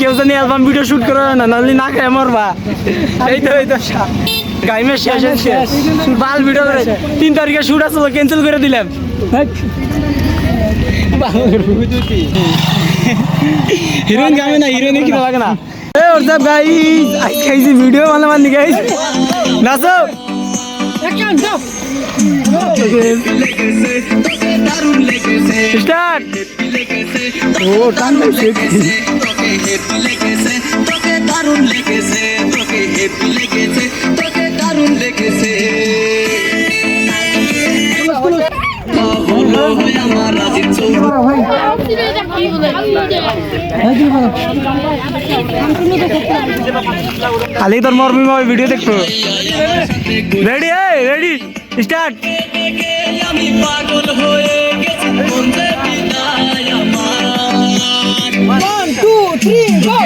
কেউ জানি album video shoot করে না নাহলে না খায় মরবা। এই তো এই তো। গাইমের শেষ হচ্ছে। বাল ভিডিও করে তিন তারিখে শুট আসলো ক্যান্সেল করে দিলাম। হিরোইন গামে না হিরোইনে কি লাগে না? এ হোয়াটসঅ্যাপ গাইস আজকে ভিডিও বানানো মানে গাইস নাচো। স্টার্ট ও টান লাগছে তোকে হেপি লেগেছে তোকে দারুণ লেগেছে তোকে হেপি লেগেছে তোকে দারুণ লেগেছে হলো আমার রাজির চৌধুরী খালি তোর মরমি মামি ভিডিও দেখব রেডি এই রেডি স্টার্ট। আমি পাগল হয়ে গেছি বন্ধে বিদায় আমার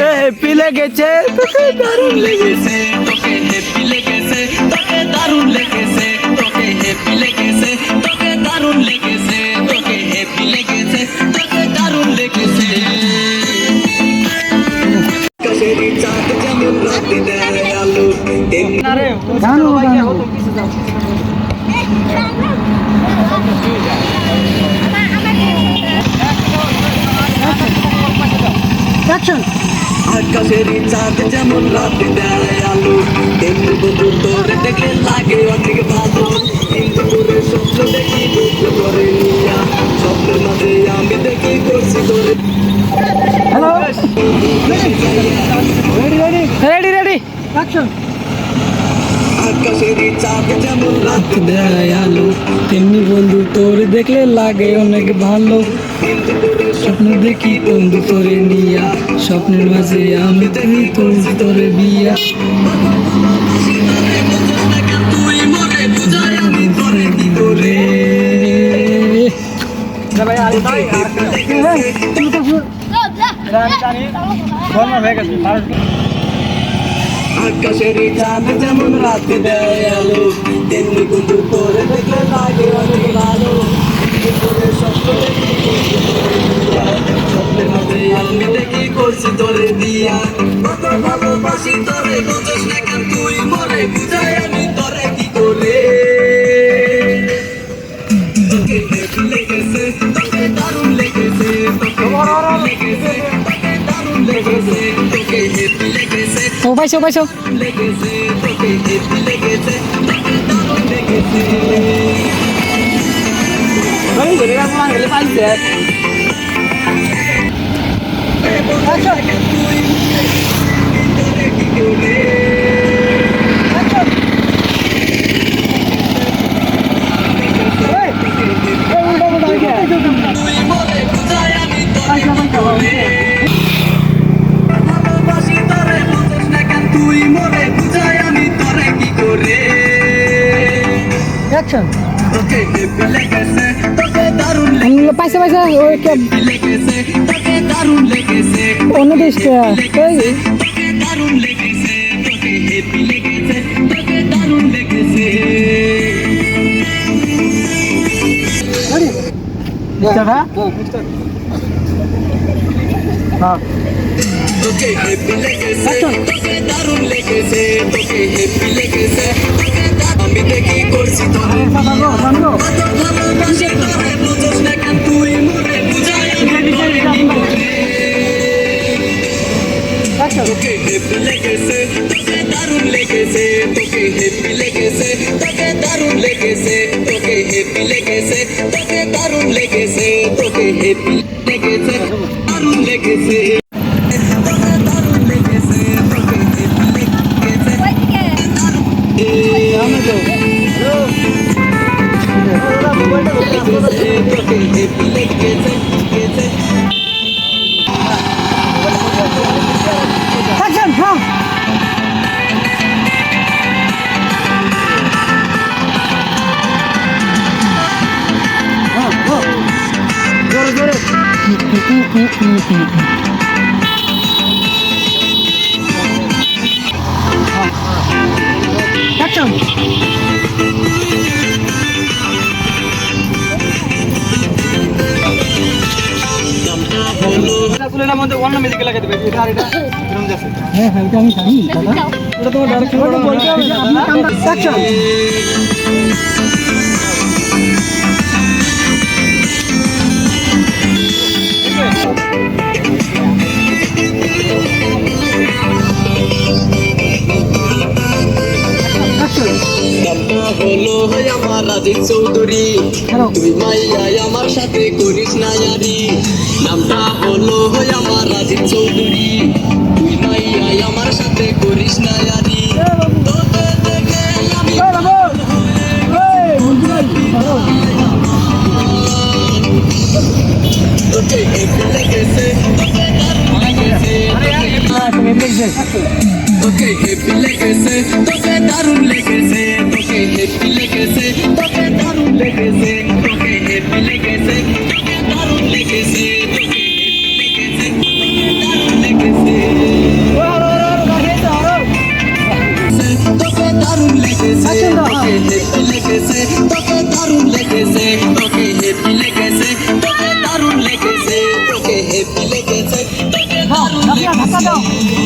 হ্যাপি লেগেছে তোকে দারুণ লেগেছে তোকে হেপি লেগেছে তোকে দারুণ লেগেছে। তোকে হেপি লেগেছে তোকে দারুণ লেগেছে তোকে হেপি লেগেছে তোকে দারুণ লেগেছে কাশেরি চাঁদ আকাশের চাঁদ যেমন রাতে দেয় আলো তেমনি বন্ধু তোর দেখলে লাগে অনেক ভালো কিন্তু করে স্বপ্ন দেখি দুঃখ করে নিয়া স্বপ্নের মাঝে আমি দেখি করছি তোরে রেডি রেডি আকাশের চাঁদ যেমন রাতে দেয় আলো তেমনি বন্ধু তোর দেখলে লাগে অনেক ভালো স্বপ্ন দেখি বন্ধু তোরে নিয়া স্বপ্নের মাঝে আমি দেখি তোর তোরে বিয়া তুই মনে বুঝায় আমি তোরে কি করে আকাশের চাঁদ যেমন রাতে দেয় আলো, তেমনি কিন্তু তোরে দেখলে লাগে অনেক ভালো। দেখি করছি তোরে দিয়া। দেখি ভালোবাসি তোরে তুই মরে, বুঝাই আমি তোরে লেগেছে ও পাইছো পাইছো অ্যাকশন পাইছে পাইছে ওই অন্য দেশটা তোকে দারুণ লেগেছে তোকে হেপি লেগেছে তোকে দারুণ লেগেছে তোকে হেপি লেগেছে তোকে হেপি লেগেছে তোকে দারুণ লেগেছে তোকে হেপি লেগেছে তোকে দারুণ লেগেছে তোকে হেপি লেগেছে তোকে দারুণ লেগেছে তোকে হেপি লেগেছে দারুণ লেগেছে তোকে এটার মধ্যে অন্য মিউজিক লাগাতে দেবে এটা আর এটা এরকম যাচ্ছে। হ্যাঁ হ্যাঁ এটা আমি জানি দাদা। এটা তোমার ডাইরেকশন বলতে হবে আপনার কামটা অ্যাকশন হলো আমার রাজীব চৌধুরী। তুই মাইয়াই আমার সাথে না নামটা হলো আমার রাজীব চৌধুরী। তুই মাইয়াই আমার সাথে করিস না ইয়ারি তোকে দেখে আমি তোকে হেপি লেগেছে তোকে দারুণ লেগেছে? Oh.